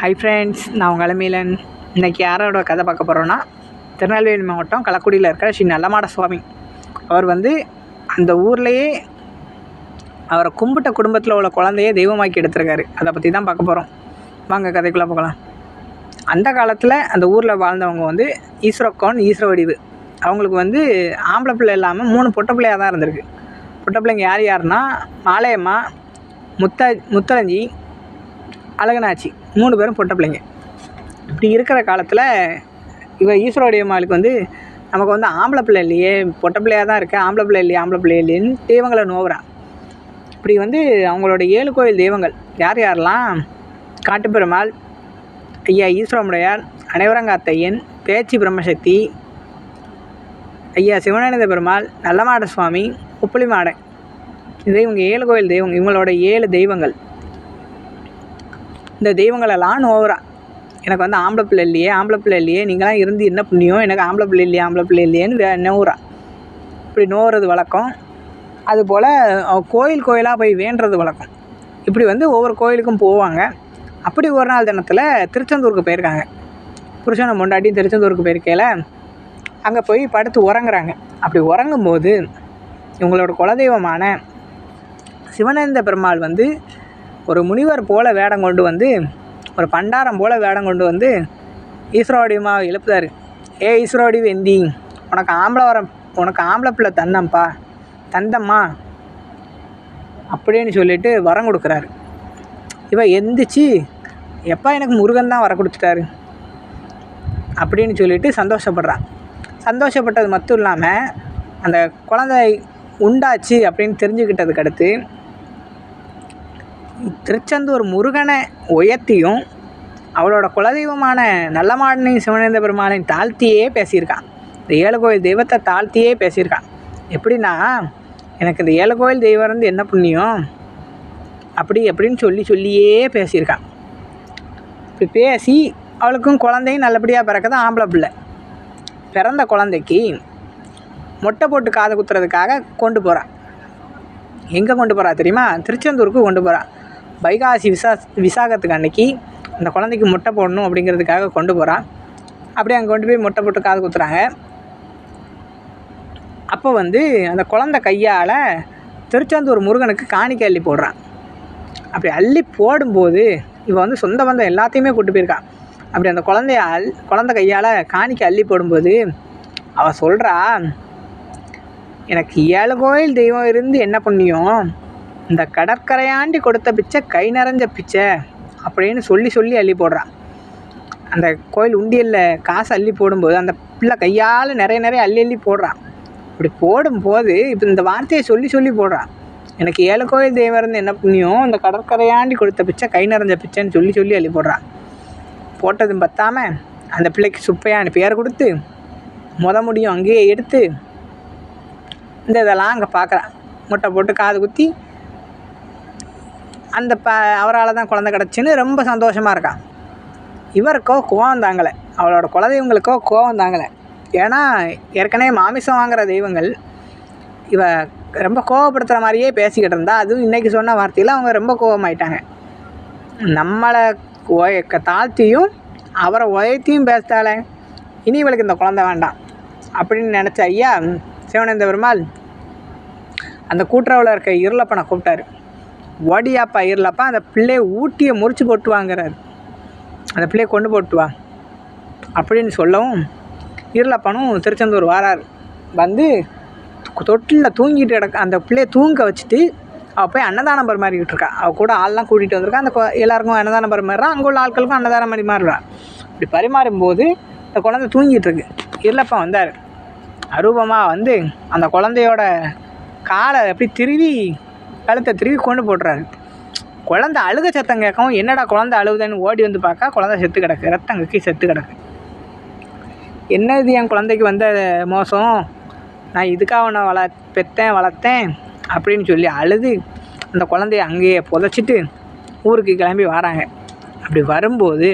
Hi friends நான் உங்கள் அலமீலன். இன்றைக்கி யாரோட கதை பார்க்க போகிறோன்னா திருநெல்வேலி மாவட்டம் கள்ளக்குடியில் இருக்கிற ஸ்ரீ நல்லமாட சுவாமி. அவர் வந்து அந்த ஊர்லேயே அவரை கும்பிட்ட குடும்பத்தில் உள்ள குழந்தையே தெய்வமாக்கி எடுத்திருக்காரு. அதை பற்றி தான் பார்க்க போகிறோம் வாங்க கதைக்குள்ளே பார்க்கலாம் அந்த காலத்தில் அந்த ஊரில் வாழ்ந்தவங்க வந்து ஈஸ்வரக்கோன் ஈஸ்வர வடிவு அவங்களுக்கு வந்து ஆம்பளை பிள்ளை இல்லாமல் மூணு பொட்டை பிள்ளையாக தான் இருந்திருக்கு. பொட்டை பிள்ளைங்க யார் யாருன்னா மாலையம்மா முத்த முத்தரஞ்சி அழகனாச்சி. மூணு பேரும் பொட்ட பிள்ளைங்க. இப்படி இருக்கிற காலத்தில் இவ ஈஸ்வரோடைய அம்மாளுக்கு வந்து நமக்கு வந்து ஆம்பளை பிள்ளை இல்லையே பொட்டை பிள்ளையாக தான் இருக்குது ஆம்பளை பிள்ளை இல்லையே ஆம்பளை பிள்ளை இல்லையேன்னு தெய்வங்களை நோவுறான் இப்படி வந்து அவங்களோட ஏழு கோயில் தெய்வங்கள் யார் யாரெல்லாம்? காட்டுப்பெருமாள் ஐயா ஈஸ்வரமுடையார் அனைவரங்காத்தையன் பேச்சு பிரம்மசக்தி ஐயா சிவனானந்த பெருமாள் நல்லமாட சுவாமி உப்புளி மாடன் இது இவங்க ஏழு கோயில் தெய்வம் இவங்களோட ஏழு தெய்வங்கள். இந்த தெய்வங்களெல்லாம் நோவுறான். எனக்கு வந்து ஆம்பளை பிள்ளை இல்லையே ஆம்பளை பிள்ளை இல்லையே நீங்களாம் இருந்து என்ன புண்ணியம்? எனக்கு ஆம்பளை பிள்ளை இல்லையே ஆம்பளை பிள்ளை இல்லையேன்னு வே நோவுறான். இப்படி நோவுறது வழக்கம். அதுபோல் கோயில் கோயிலாக போய் வேண்டுறது வழக்கம். இப்படி வந்து ஒவ்வொரு கோயிலுக்கும் போவாங்க. அப்படி ஒரு நாள் தினத்தில் திருச்செந்தூருக்கு போயிருக்காங்க. புருஷனை முண்டாட்டி திருச்செந்தூருக்கு போயிருக்கையில் அங்கே போய் படுத்து உறங்குறாங்க. அப்படி உறங்கும்போது இவங்களோட குலதெய்வமான சிவனந்த பெருமாள் வந்து ஒரு முனிவர் போல வேடம் கொண்டு வந்து ஒரு பண்டாரம் போல வேடம் கொண்டு வந்து ஈஸ்வரோடிமா எழுப்புதார். ஏ ஈஸ்வரோடி வெந்தி உனக்கு ஆம்பளை வர உனக்கு ஆம்பளை பிள்ளை தந்தம்ப்பா தந்தம்மா அப்படின்னு சொல்லிட்டு வரம் கொடுக்குறாரு. இவ எந்திரிச்சு எப்பா எனக்கு முருகன் தான் வர கொடுத்துட்டாரு அப்படின்னு சொல்லிட்டு சந்தோஷப்படுறான் சந்தோஷப்பட்டது மட்டும் இல்லாமல் அந்த குழந்தை உண்டாச்சு அப்படின்னு தெரிஞ்சுக்கிட்டதுக்கு அடுத்து திருச்செந்தூர் முருகனை உயர்த்தியும் அவளோட குலதெய்வமான நல்லமாடனை சிவனேந்த பெருமாளையும் தாழ்த்தியே பேசியிருக்கான். இந்த ஏழு கோயில் தெய்வத்தை தாழ்த்தியே பேசியிருக்கான். எப்படின்னா எனக்கு இந்த ஏழு கோயில் தெய்வம் இருந்து என்ன புண்ணியம்? அப்படி எப்படின்னு சொல்லி சொல்லியே பேசியிருக்கான். இப்படி பேசி அவளுக்கும் குழந்தையும் நல்லபடியாக பிறக்கது ஆம்பளை பிள்ளை. பிறந்த குழந்தைக்கு மொட்டை போட்டு காது குத்துறதுக்காக கொண்டு போகிறான் எங்கே கொண்டு போகிறா தெரியுமா? திருச்செந்தூருக்கு கொண்டு போகிறான் வைகாசி விசா விசாகத்துக்கு அன்னைக்கு அந்த குழந்தைக்கு முட்டை போடணும் அப்படிங்கிறதுக்காக கொண்டு போகிறான் அப்படியே அங்கே கொண்டு போய் முட்டை போட்டு காது குத்துறாங்க அப்போ வந்து அந்த குழந்தை கையால் திருச்செந்தூர் முருகனுக்கு காணிக்கை அள்ளி போடுறான். அப்படி அள்ளி போடும்போது இவன் வந்து சொந்த பந்தம் எல்லாத்தையுமே கூட்டு போயிருக்கான் அப்படி அந்த குழந்தைய அல் குழந்தை கையால் காணிக்கை அள்ளி போடும்போது அவள் சொல்கிறா எனக்கு ஏழு கோயில் தெய்வம் இருந்து என்ன புண்ணியம்? இந்த கடற்கரையாண்டி கொடுத்த பிச்சை கை நிறைஞ்ச பிச்சை அப்படின்னு சொல்லி சொல்லி அள்ளி போடுறான். அந்த கோயில் உண்டியலில் காசு அள்ளி போடும்போது அந்த பிள்ளை கையால் நிறைய நிறைய அள்ளி அள்ளி போடுறான். இப்படி போடும்போது இப்போ இந்த வார்த்தையை சொல்லி சொல்லி போடுறான். எனக்கு ஏழு கோயில் தேவர் என்ன புண்ணியம்? இந்த கடற்கரையாண்டி கொடுத்த பிச்சை கை நிறைஞ்ச பிச்சைன்னு சொல்லி சொல்லி அள்ளி போடுறான். போட்டதும் பத்தாம அந்த பிள்ளைக்கு சுப்பையான்னு பேர் கொடுத்து முத முடியும் அங்கேயே எடுத்து இந்த இதெல்லாம் அங்கே பார்க்குறான் முட்டை போட்டு காது குத்தி அந்த ப அவரால் தான் குழந்தை கிடச்சின்னு ரொம்ப சந்தோஷமாக இருக்கான் இவருக்கோ கோவம் தாங்கலை. அவளோட குலதெய்வங்களுக்கோ கோவம் தாங்கலை. ஏன்னா ஏற்கனவே மாமிசம் வாங்குற தெய்வங்கள் இவ ரொம்ப கோவப்படுத்துகிற மாதிரியே பேசிக்கிட்டு இருந்தா அதுவும் இன்றைக்கி சொன்ன வார்த்தையில் அவங்க ரொம்ப கோவமாயிட்டாங்க. நம்மளை ஒய தாழ்த்தியும் அவரை உயர்த்தியும் பேசிட்டாலே இனி இவளுக்கு இந்த குழந்தை வேண்டாம். அப்படின்னு நினச்ச ஐயா சிவனேந்த பெருமாள் அந்த கூட்டுறவில் இருக்க இருளப்பனை கூப்பிட்டாரு. ஓடியாப்பா இருலப்பா அந்த பிள்ளையை ஊட்டியை முறிச்சு போட்டுவாங்கிறார் அந்த பிள்ளையை கொண்டு போட்டு வா. அப்படின்னு சொல்லவும் இருளப்பனும் திருச்செந்தூர் வாரார். வந்து தொட்டிலில் தூங்கிட்டு கிடக்க அந்த பிள்ளையை தூங்க வச்சுட்டு அவள் போய் அன்னதானம் பரிமாறிக்கிட்டு இருக்கா. அவள் கூட ஆள்லாம் கூட்டிகிட்டு வந்திருக்கா. அந்த எல்லாருக்கும் அன்னதானம் பரிமாறுறா அங்கே உள்ள ஆட்களுக்கும் அன்னதானம் பரிமாறுறா இப்படி பரிமாறும்போது இந்த குழந்தை தூங்கிட்டு இருக்கு. இருளப்பா வந்தார். அரூபமாக வந்து அந்த குழந்தையோட காலை அப்படி திருவி கழுத்தை திருவி கொண்டு போட்டுறாரு. குழந்தை அழுக சத்தம் கேட்கவும் என்னடா குழந்தை அழுகுதுன்னு ஓடி வந்து பார்க்கா குழந்தை செத்து கிடக்கு. ரத்தம் கக்கி செத்து கிடக்கு. என்ன இது என் குழந்தைக்கு வந்த மோசம்? நான் இதுக்காக உன்னை வள பெத்தேன் வளர்த்தேன் அப்படின்னு சொல்லி அழுது அந்த குழந்தைய அங்கேயே புதைச்சிட்டு ஊருக்கு கிளம்பி வராங்க. அப்படி வரும்போது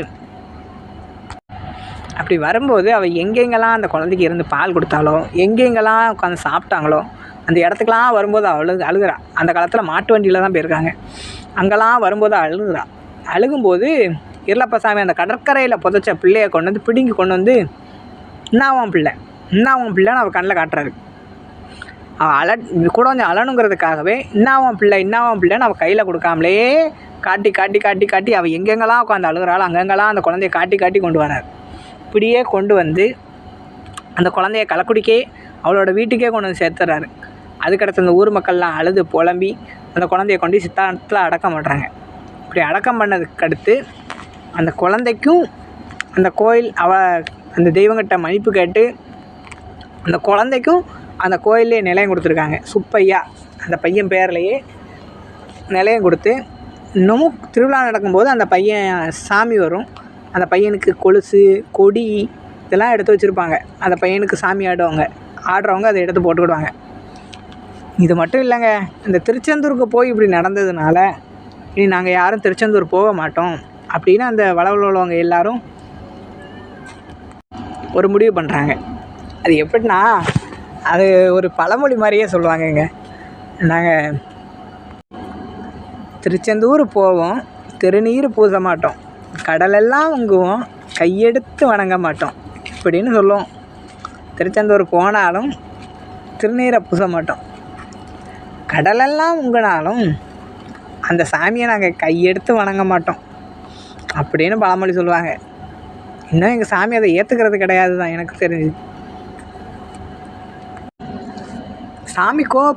அப்படி வரும்போது அவள் எங்கெங்கெல்லாம் அந்த குழந்தைக்கு இருந்து பால் கொடுத்தாலோ எங்கெங்கெல்லாம் உட்காந்து சாப்பிட்டாங்களோ அந்த இடத்துக்கெலாம் வரும்போது அழுகு அழுகிறா. அந்த காலத்தில் மாட்டு வண்டியில் தான் போயிருக்காங்க. அங்கெல்லாம் வரும்போது அழுகுறா. அழுகும்போது இருளப்ப சாமி அந்த கடற்கரையில் புதைச்ச பிள்ளையை கொண்டு வந்து பிடுங்கி கொண்டு வந்து இன்னாவும் பிள்ளை? இன்னாவும் பிள்ளைன்னு அவள் கண்ணில் காட்டுறாரு. அவள் அல கூட கொஞ்சம் அலணுங்கிறதுக்காகவே இன்னாவும் பிள்ளை? இன்னாவும் பிள்ளைன்னு அவள் கையில் கொடுக்காமலே காட்டி காட்டி காட்டி காட்டி அவள் எங்கெங்கெல்லாம் உட்காந்து அழுகிறாள் அங்கெங்கெல்லாம் அந்த குழந்தைய காட்டி காட்டி கொண்டு வரார். இப்படியே கொண்டு வந்து அந்த குழந்தைய கலக்குடிக்கே அவளோட வீட்டுக்கே கொண்டு வந்து சேர்த்துறாரு. அதுக்கடுத்து அந்த ஊர் மக்கள்லாம் அழுது புலம்பி அந்த குழந்தைய கொண்டு சித்தாந்தத்தில் அடக்கம் பண்ணுறாங்க இப்படி அடக்கம் பண்ணதுக்கு அடுத்து அந்த குழந்தைக்கும் அந்த கோயில் அவ அந்த தெய்வங்கிட்ட மன்னிப்பு கேட்டு அந்த குழந்தைக்கும் அந்த கோயிலே நிலையம் கொடுத்துருக்காங்க. சுப்பையா அந்த பையன் பேர்லேயே நிலையம் கொடுத்து இன்னமும் திருவிழா நடக்கும்போது அந்த பையன் சாமி வரும். அந்த பையனுக்கு கொலுசு கொடி இதெல்லாம் எடுத்து வச்சுருப்பாங்க. அந்த பையனுக்கு சாமி ஆடுவாங்க. ஆடுறவங்க அதை எடுத்து போட்டுக்கிடுவாங்க. இது மட்டும் இல்லைங்க. இந்த திருச்செந்தூருக்கு போய் இப்படி நடந்ததுனால இனி நாங்கள் யாரும் திருச்செந்தூர் போக மாட்டோம். அப்படின்னு அந்த வளவில் உள்ளவங்க எல்லாரும் ஒரு முடிவு பண்ணுறாங்க அது எப்படின்னா அது ஒரு பழமொழி மாதிரியே சொல்லுவாங்கங்க. நாங்கள் திருச்செந்தூர் போவோம். திருநீர் பூச மாட்டோம். கடலெல்லாம் உங்குவோம். கையெடுத்து வணங்க மாட்டோம். இப்படின்னு சொல்லுவோம். திருச்செந்தூர் போனாலும் திருநீரை பூச மாட்டோம். கடலெல்லாம் உங்கினாலும் அந்த சாமியை நாங்கள் கையெடுத்து வணங்க மாட்டோம். அப்படின்னு பழமொழி சொல்லுவாங்க. இன்னும் எங்கள் சாமி அதை ஏற்றுக்கிறது கிடையாது தான் எனக்கு தெரிஞ்சு. சாமி கோ